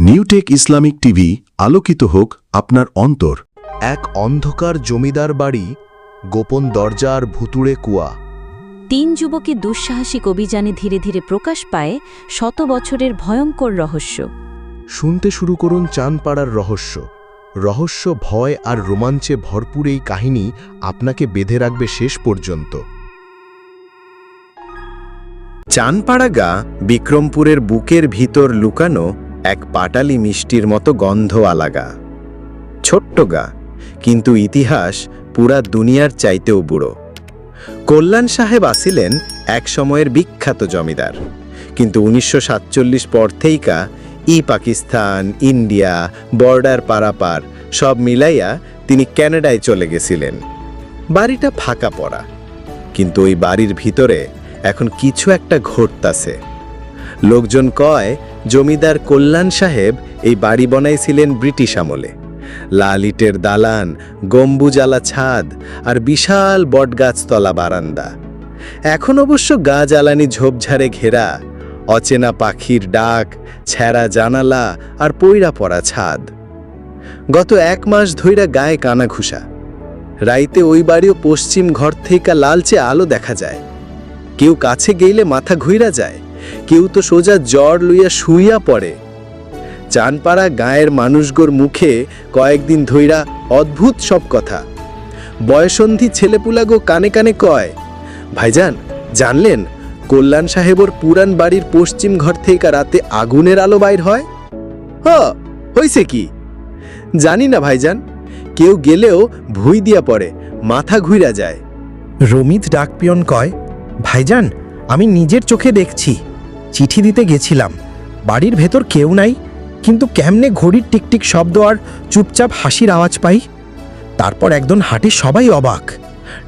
Newtech Islamic TV আলোকিত হোক আপনার অন্তর। এক অন্ধকার জমিদার বাড়ি গোপন দরজা আর ভুতুড়ে কুয়া। তিন যুবকের দুঃসাহসিক অভিযানে ধীরে ধীরে প্রকাশ পায় শত বছরের ভয়ঙ্কর রহস্য। শুনতে শুরু করুন চানপাড়ার রহস্য। রহস্য ভয় আর রোমাঞ্চে ভরপুর এই কাহিনী আপনাকে বেঁধে রাখবে শেষ পর্যন্ত। চানপাড়া গা বিক্রমপুরের বুকের ভিতর লুকানো এক পাটালি মিষ্টির মতো গন্ধ আলাগা। ছোট্ট গা, কিন্তু ইতিহাস পুরা দুনিয়ার চাইতেও বুড়ো। কল্যাণ সাহেব আসিলেন এক সময়ের বিখ্যাত জমিদার, কিন্তু উনিশশো সাতচল্লিশ পর থেইকা ই পাকিস্তান, ইন্ডিয়া, বর্ডার পারাপার সব মিলাইয়া তিনি ক্যানাডায় চলে গেছিলেন। বাড়িটা ফাঁকা পড়া, কিন্তু ওই বাড়ির ভিতরে এখন কিছু একটা ঘটতাছে। লোকজন কয় জমিদার কল্যাণ সাহেব এই বাড়ি বনাইছিলেন ব্রিটিশ আমলে। লাল ইটের দালান গম্বুজালা ছাদ আর বিশাল বটগাছতলা বারান্দা। এখন অবশ্য গা জ্বালানি ঝোপঝাড়ে ঘেরা, অচেনা পাখির ডাক, ছেঁড়া জানালা আর পইরা পড়া ছাদ। গত এক মাস ধইরা গায়ে কানা ঘুষা। রাইতে ওই বাড়িও পশ্চিম ঘর থেকে লালচে আলো দেখা যায়। কেউ কাছে গেইলে মাথা ঘুইরা যায়। কেউ তো সোজা জ্বর লইয়া শুইয়া পড়ে। চানপাড়া গায়ের মানুষগোর মুখে কয়েকদিন ধইরা অদ্ভুত সব কথা। বয়সন্ধি ছেলেপুলাগো কানে কানে কয়, ভাইজান, জানলেন কল্যাণ সাহেবর পুরান বাড়ির পশ্চিম ঘর থেকে রাতে আগুনের আলো বাইর হয়? হ, হইছে কি? জানি না ভাইজান, কেউ গেলেও ভুই দিয়া পড়ে, মাথা ঘুইরা যায়। রমিত ডাকপিয়ন কয়, ভাইজান, আমি নিজের চোখে দেখছি। চিঠি দিতে গেছিলাম। বাড়ির ভেতর কেউ নাই, কিন্তু কেমনে ঘড়ির টিকটিক শব্দ আর চুপচাপ হাসির আওয়াজ পাই? তারপর একদম হাঁটে সবাই অবাক।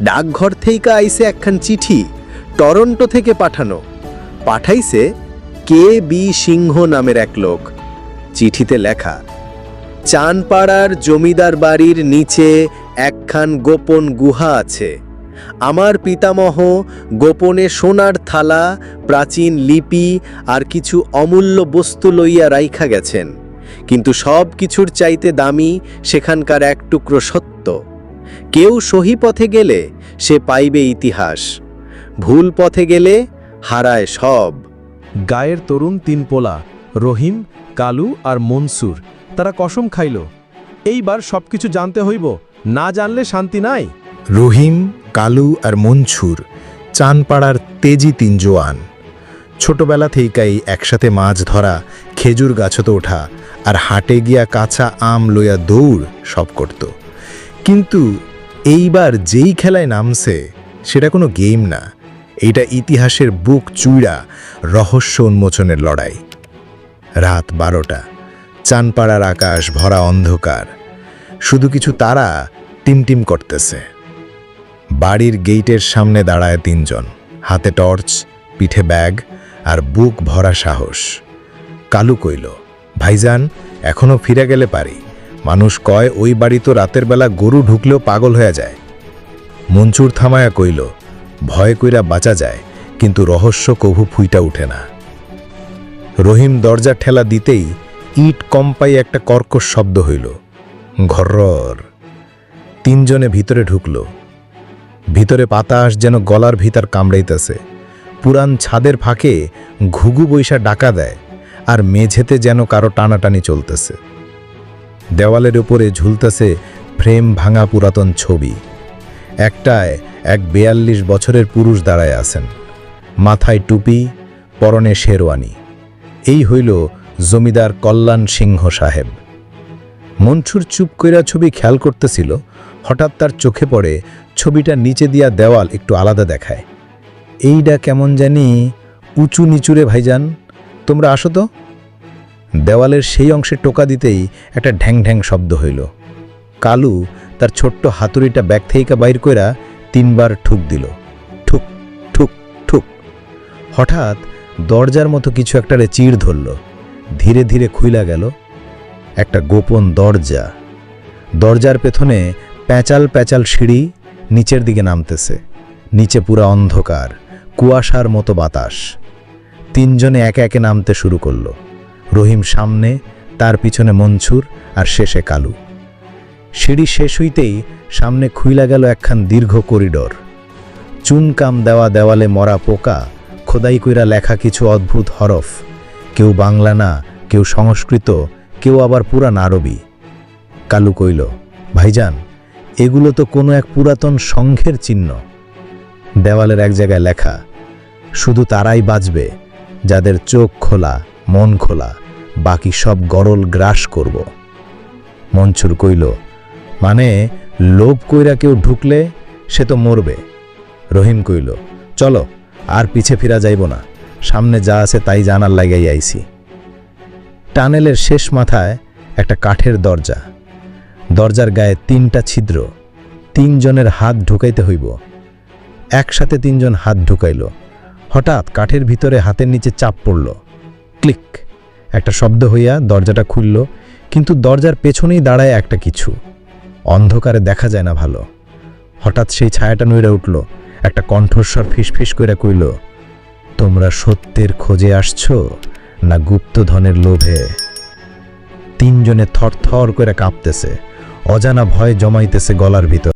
ডাকঘর থেকে আইসে একখান চিঠি, টরন্টো থেকে পাঠানো। পাঠাইছে, কে বি সিংহ নামের এক লোক। চিঠিতে লেখা, চানপাড়ার জমিদার বাড়ির নিচে একখান গোপন গুহা আছে। আমার পিতামহ গোপনে সোনার থালা প্রাচীন লিপি আর কিছু অমূল্য বস্তু লইয়া রাইখা গেছেন। কিন্তু সব কিছুর চাইতে দামি সেখানকার এক টুকরো সত্য। কেউ সহি পথে গেলে সে পাইবে ইতিহাস। ভুল পথে গেলে হারায় সব। গায়ের তরুণ তিন পোলা রহিম কালু আর মনসুর তারা কসম খাইল। এইবার সবকিছু জানতে হইব না জানলে শান্তি নাই। রহিম কালু আর মনছুর চানপাড়ার তেজি তিন জোয়ান। ছোটবেলা থেকেই একসাথে মাছ ধরা, খেজুর গাছতে ওঠা আর হাটে গিয়া কাঁচা আম লইয়া দৌড় সব করত। কিন্তু এইবার যেই খেলায় নামছে, সেটা কোনো গেম না। এটা ইতিহাসের বুক চুইড়া রহস্য উন্মোচনের লড়াই। রাত বারোটা, চানপাড়ার আকাশ ভরা অন্ধকার। শুধু কিছু তারা টিমটিম করতেছে। বাড়ির গেইটের সামনে দাঁড়ায় তিনজন। হাতে টর্চ, পিঠে ব্যাগ আর বুক ভরা সাহস। কালু কইল, ভাইজান এখনও ফিরে গেলে পারি। মানুষ কয়, ওই বাড়ি তো রাতের বেলা গরু ঢুকলেও পাগল হয়ে যায়। মঞ্চুর থামায়া কইল, ভয় কইরা বাঁচা যায়, কিন্তু রহস্য কভু ফুইটা উঠে না। রহিম দরজা ঠেলা দিতেই ইট কম্পাই একটা কর্কশ শব্দ হইল। ঘর্রর তিনজনে ভিতরে ঢুকল। ভিতরে বাতাস যেন গলার ভিতর কামড়াইতেছে। পুরান ছাদের ফাঁকে ঘুঘু বৈশা ডাকা দেয় আর মেঝেতে যেন কারও টানাটানি চলতেছে। দেওয়ালের উপরে ঝুলতেছে ফ্রেম ভাঙা পুরাতন ছবি। একটায় এক বেয়াল্লিশ বছরের পুরুষ দাঁড়ায় আছেন। মাথায় টুপি, পরনে শেরওয়ানি। এই হইল জমিদার কল্যাণ সিংহ সাহেব। মনসুর চুপ কইরা ছবি খেয়াল করতেছিল, হঠাৎ তার চোখে পড়ে ছবিটা নিচে দিয়া দেওয়াল একটু আলাদা দেখায়। এইডা কেমন জানি উঁচু নিচুরে ভাইজান, তোমরা আসো তো। দেওয়ালের সেই অংশে টোকা দিতেই একটা ঢ্যাং ঢ্যাং শব্দ হইল। কালু তার ছোট্ট হাতুড়িটা ব্যাগ থেকে বাইর কইরা তিনবার ঠুক দিল। ঠুক ঠুক ঠুক। হঠাৎ দরজার মতো কিছু একটারে চিড় ধরল। ধীরে ধীরে খুইলা গেল। একটা গোপন দরজা। দরজার পেছনে প্যাচাল প্যাচাল সিঁড়ি নিচের দিকে নামতেছে। নিচে পুরা অন্ধকার, কুয়াশার মতো বাতাস। তিনজনে একে একে নামতে শুরু করল। রহিম সামনে, তার পিছনে মনছুর আর শেষে কালু। সিঁড়ি শেষ হইতেই সামনে খুইলা গেল একখান দীর্ঘ করিডোর। চুনকাম দেওয়া দেওয়ালে মরা পোকা, খোদাই কইরা লেখা কিছু অদ্ভুত হরফ। কেউ বাংলা না, কেউ সংস্কৃত কেউ আবার পুরান আরবি। কালু কইল, ভাইজান, এগুলো তো কোনো এক পুরাতন সংঘের চিহ্ন। দেওয়ালের এক জায়গায় লেখা, শুধু তারাই বাঁচবে, যাদের চোখ খোলা, মন খোলা, বাকি সব গরল গ্রাস করব। মনছুর কইল মানে লোভ কইরা কেউ ঢুকলে সে তো মরবে? রহিম কইল, চলো, আর পিছে ফিরা যাইব না, সামনে যা আছে তাই জানার লাগাই আইছি। টানেলের শেষ মাথায় একটা কাঠের দরজা। দরজার গায়ে তিনটা ছিদ্র। তিনজনের হাত ঢুকাইতে হইব। একসাথে তিনজন হাত ঢুকাইল। হঠাৎ কাঠের ভিতরে হাতের নিচে চাপ পড়ল। ক্লিক। একটা শব্দ হইয়া দরজাটা খুলল, কিন্তু দরজার পেছনেই দাঁড়ায় একটা কিছু। অন্ধকারে দেখা যায় না ভালো। হঠাৎ সেই ছায়াটা নইরে উঠল। একটা কণ্ঠস্বর ফিসফিস করে কইল, তোমরা সত্যের খোঁজে আসছো? না গুপ্তধনের লোভে। তিনজনে থরথর করে কাঁপতেছে অজানা ভয় জমাইতেছে গলার ভিতর।